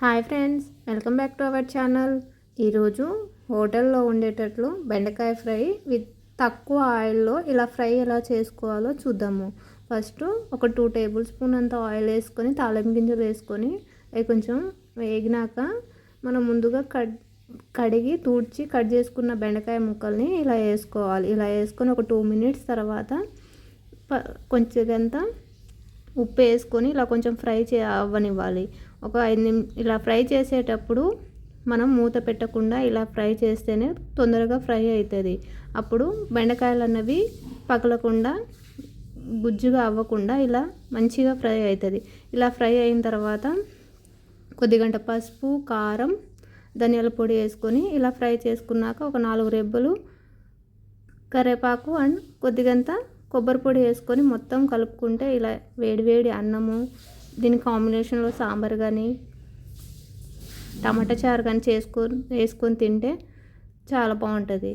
Hi friends welcome back to our channel. ఈరోజు హోటల్లో ఉండేటట్లు బెండకాయ ఫ్రై విత్ తక్కువ ఆయిల్లో ఇలా ఫ్రై ఎలా చేసుకోవాలో చూద్దాము. ఫస్ట్ ఒక టూ టేబుల్ స్పూన్ అంత ఆయిల్ వేసుకొని తాళం గింజలు వేసుకొని అవి కొంచెం వేగినాక మనం ముందుగా కట్ కడిగి తూడ్చి కట్ చేసుకున్న బెండకాయ ముక్కల్ని ఇలా వేసుకోవాలి. ఇలా వేసుకొని ఒక టూ మినిట్స్ తర్వాత కొంచెం అంతా ఉప్పు వేసుకొని ఇలా కొంచెం ఫ్రై చే అవ్వనివ్వాలి. ఒక ఐదు నిమి ఇలా ఫ్రై చేసేటప్పుడు మనం మూత పెట్టకుండా ఇలా ఫ్రై చేస్తేనే తొందరగా ఫ్రై అవుతుంది అప్పుడు బెండకాయలు అన్నవి పగలకుండా గుజ్జుగా అవ్వకుండా ఇలా మంచిగా ఫ్రై అవుతుంది ఇలా ఫ్రై అయిన తర్వాత కొద్దిగంట పసుపు కారం ధనియాల పొడి వేసుకొని ఇలా ఫ్రై చేసుకున్నాక ఒక నాలుగు రెబ్బలు కరివేపాకు అండ్ కొద్దిగంత కొబ్బరి పొడి వేసుకొని మొత్తం కలుపుకుంటే ఇలా వేడివేడి అన్నము దీని కాంబినేషన్లో సాంబార్ కానీ టమాటా చారు కానీ చేసుకొని వేసుకొని తింటే చాలా బాగుంటుంది.